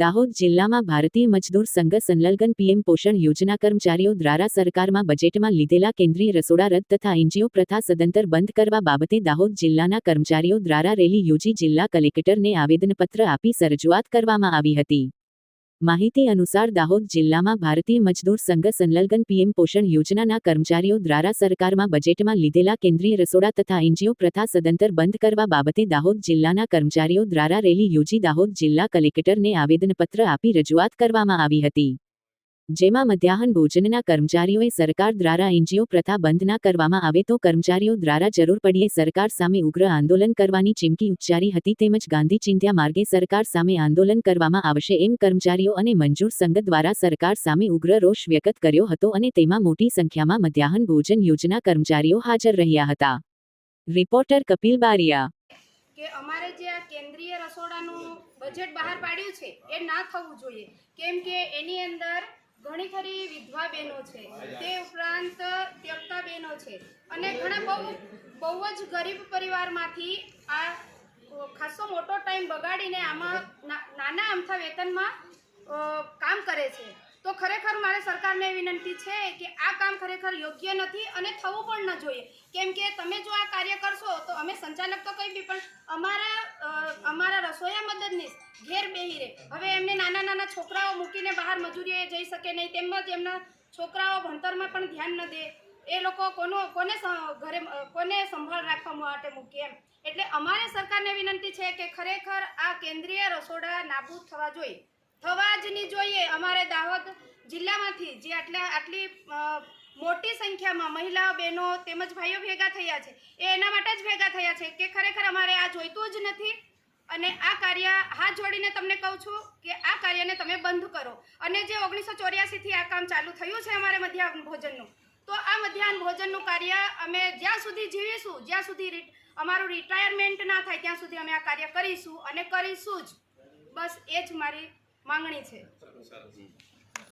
દાહોદ જિલ્લામાં ભારતીય મજદૂર સંઘ સંલગ્ન પીએમ પોષણ યોજના કર્મચારીઓ દ્વારા સરકારમાં બજેટમાં લીધેલા કેન્દ્રીય રસોડા રદ તથા એનજીઓ પ્રથા સદંતર બંધ કરવા બાબતે દાહોદ જિલ્લાના કર્મચારીઓ દ્વારા રેલી યોજી જિલ્લા કલેક્ટરને આવેદનપત્ર આપી રજૂઆત કરવામાં આવી હતી. માહિતી અનુસાર દાહોદ જિલ્લામાં ભારતીય મજદૂર સંઘ સંલગ્ન પીએમ પોષણ યોજનાના કર્મચારીઓ દ્વારા સરકારમાં બજેટમાં લીધેલા કેન્દ્રીય રસોડા તથા એનજીઓ પ્રથા સદંતર બંધ કરવા બાબતે દાહોદ જિલ્લાના કર્મચારીઓ દ્વારા રેલી યોજી દાહોદ જિલ્લા કલેક્ટરને આવેદનપત્ર આપી રજૂઆત કરવામાં આવી હતી. જેમાં મધ્યાહન ભોજનના કર્મચારીઓએ સરકાર દ્વારા એનજીઓ પ્રથા બંધ ના કરવામાં આવે તો કર્મચારીઓ દ્વારા જરૂર પડીએ સરકાર સામે ઉગ્ર આંદોલન કરવાની ચીમકી ઉચ્ચારી હતી તેમજ ગાંધી ચિંધ્યા માર્ગે સરકાર સામે આંદોલન કરવામાં આવશે એમ કર્મચારીઓ અને મંજૂર સંઘ દ્વારા સરકાર સામે ઉગ્ર રોષ વ્યક્ત કર્યો હતો અને તેમાં મોટી સંખ્યામાં મધ્યાહન ભોજન યોજના કર્મચારીઓ હાજર રહ્યા હતા. રિપોર્ટર કપિલ બારિયા. કે અમારે જે આ કેન્દ્રીય રસોડાનું બજેટ બહાર પાડ્યું છે, એ ના થવું જોઈએ. કેમ કે એની અંદર ઘણી ખરી વિધવા બહેનો છે. તે ઉપરાંત ત્યક્તા બહેનો છે. અને ઘણા બહુ બહુ જ ગરીબ પરિવારમાંથી આ ખાસો મોટો ટાઈમ બગાડીને આમાં નાના અમથા વેતનમાં કામ કરે છે. તો ખરેખર મારે સરકારને વિનંતી છે કે આ કામ ખરેખર યોગ્ય નથી અને થવું પણ ન જોઈએ. કેમ કે તમે જો આ કાર્ય કરશો તો અમે સંચાલક તો કંઈ બી, પણ અમારા ઘેર બેહી રહે. હવે એમને નાના નાના છોકરાઓ મૂકીને બહાર મજૂરીએ જઈ શકે નહીં, તેમજ એમના છોકરાઓ ભણતરમાં પણ ધ્યાન ન દે. એ લોકો કોનો, કોને ઘરે કોને સંભાળ રાખવા માટે મૂકે એમ. એટલે અમારે સરકારને વિનંતી છે કે ખરેખર આ કેન્દ્રીય રસોડા નાબૂદ થવા જોઈએ. થવા જ નહીં જોઈએ. અમારે દાહોદ જિલ્લામાંથી જે આટલા, આટલી મોટી સંખ્યામાં મહિલાઓ, બહેનો તેમજ ભાઈઓ ભેગા થયા છે, એ એના માટે જ ભેગા થયા છે કે ખરેખર અમારે આ જોઈતું જ નથી. અને આ કાર્ય હાથ જોડીને તમને કહું છું કે આ કાર્યને તમે બંધ કરો. અને જે ઓગણીસો ચોર્યાસીથી આ કામ ચાલુ થયું છે અમારે મધ્યાહન ભોજનનું, તો આ મધ્યાહન ભોજનનું કાર્ય અમે જ્યાં સુધી જીવીશું, જ્યાં સુધી અમારું રિટાયરમેન્ટ ના થાય, ત્યાં સુધી અમે આ કાર્ય કરીશું અને કરીશું જ. બસ એ જ મારી માંગણી છે.